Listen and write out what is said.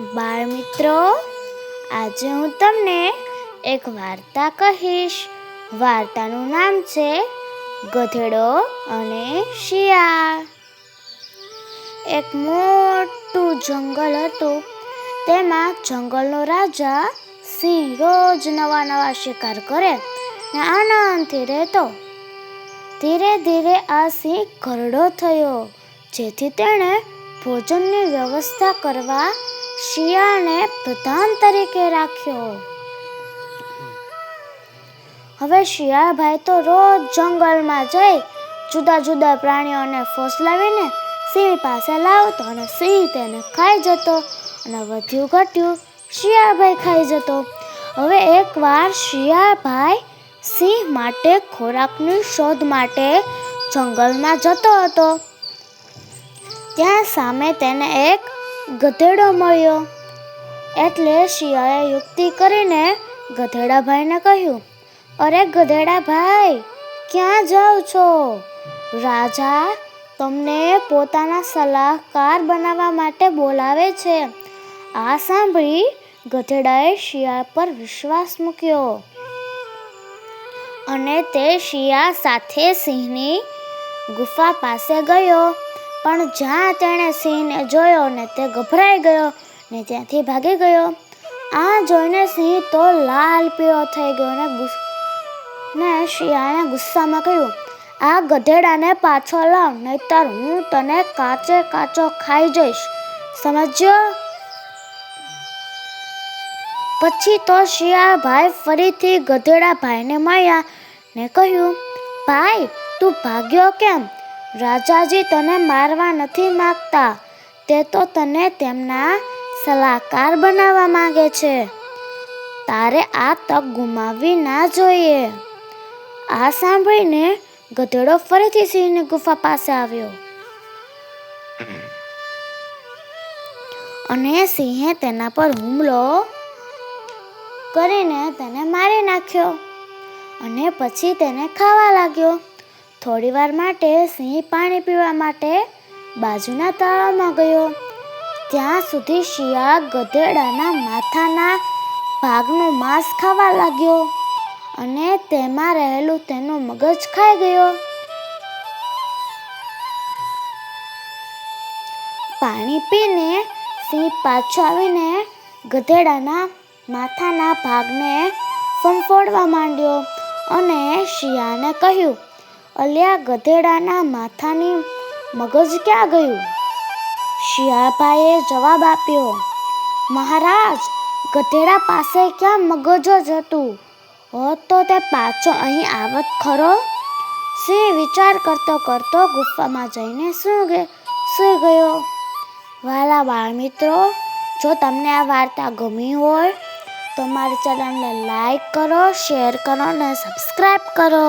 બાળ મિત્રો, આજે હું તમને એક વાર્તા કહીશ. વાર્તાનું નામ છે ગધેડો અને શિયાળ. એક મોટું જંગલ હતું. તેમાં જંગલનો રાજા સિંહ રોજ નવા નવા શિકાર કરે ને આનંદથી રહેતો. ધીરે ધીરે આ સિંહ ઘરડો થયો, જેથી તેણે ભોજનની વ્યવસ્થા કરવા શિયાળને પ્રધાન તરીકે રાખ્યો. હવે શિયાળભાઈ તો રોજ જંગલમાં જઈ જુદા જુદા પ્રાણીઓને ફોસલાવીને સિંહ પાસે લાવતો અને સિંહ તેને ખાઈ જતો અને વધ્યું ઘટ્યું શિયાળભાઈ ખાઈ જતો. હવે એકવાર શિયાળભાઈ સિંહ માટે ખોરાકની શોધ માટે જંગલમાં જતો હતો. ત્યાં સામે તેને એક ગધેડો મળ્યો. એટલે શિયાળે યુક્તિ કરીને ગધેડાભાઈને કહ્યું, અરે ગધેડાભાઈ, ક્યાં જાઓ છો? રાજા તમને પોતાના સલાહકાર બનાવવા માટે બોલાવે છે. આ સાંભળી ગધેડાએ શિયાળ પર વિશ્વાસ મૂક્યો. અને તે શિયાળ સાથે સિંહની ગુફા પાસે ગયો. પણ જ્યાં તેણે સિંહને જોયો ને તે ગભરાઈ ગયો ને ત્યાંથી ભાગી ગયો. આ જોઈને સિંહ તો લાલ પીળો થઈ ગયો ને ને શિયાળે ગુસ્સામાં કહ્યું, આ ગધેડાને પાછો લાવ, નહીતર હું તને કાચે કાચો ખાઈ જઈશ. સમજ્યો? પછી તો શિયાળભાઈ ફરીથી ગધેડા ભાઈને મળ્યા ને કહ્યું, ભાઈ, તું ભાગ્યો કેમ? રાજાજી તને મારવા નથી માગતા. તે તો તને તેમના સલાહકાર બનાવવા માંગે છે. તારે આ તક ગુમાવવી ના જોઈએ. આ સાંભળીને ગધેડો ફરીથી સિંહની ગુફા પાસે આવ્યો. અને સિંહે તેના પર હુમલો કરીને તેને મારી નાખ્યો. અને પછી તેને ખાવા લાગ્યો. થોડીવાર માટે સિંહ પાણી પીવા માટે બાજુના તળાવમાં ગયો. ત્યાં સુધી શિયાળ ગધેડાના માથાના ભાગનું માંસ ખાવા લાગ્યો અને તેમાં રહેલું તેનું મગજ ખાઈ ગયો. પાણી પીને સિંહ પાછો આવીને ગધેડાના માથાના ભાગને ફંફોડવા માંડ્યો અને શિયાળને કહ્યું અલ્યા ગધેડાના માથાની મગજ ક્યાં ગયું? શિયાળભાઈએ જવાબ આપ્યો, મહારાજ, ગધેડા પાસે ક્યાં મગજ જ હતું? હોત તો તે પાછો અહીં આવત ખરો? સિંહ વિચાર કરતો કરતો ગુફામાં જઈને સૂઈ સૂઈ ગયો. વાલા બાળ મિત્રો જો તમને આ વાર્તા ગમી હોય, તો મારી ચેનલને લાઈક કરો, શેર કરો અને સબસ્ક્રાઈબ કરો.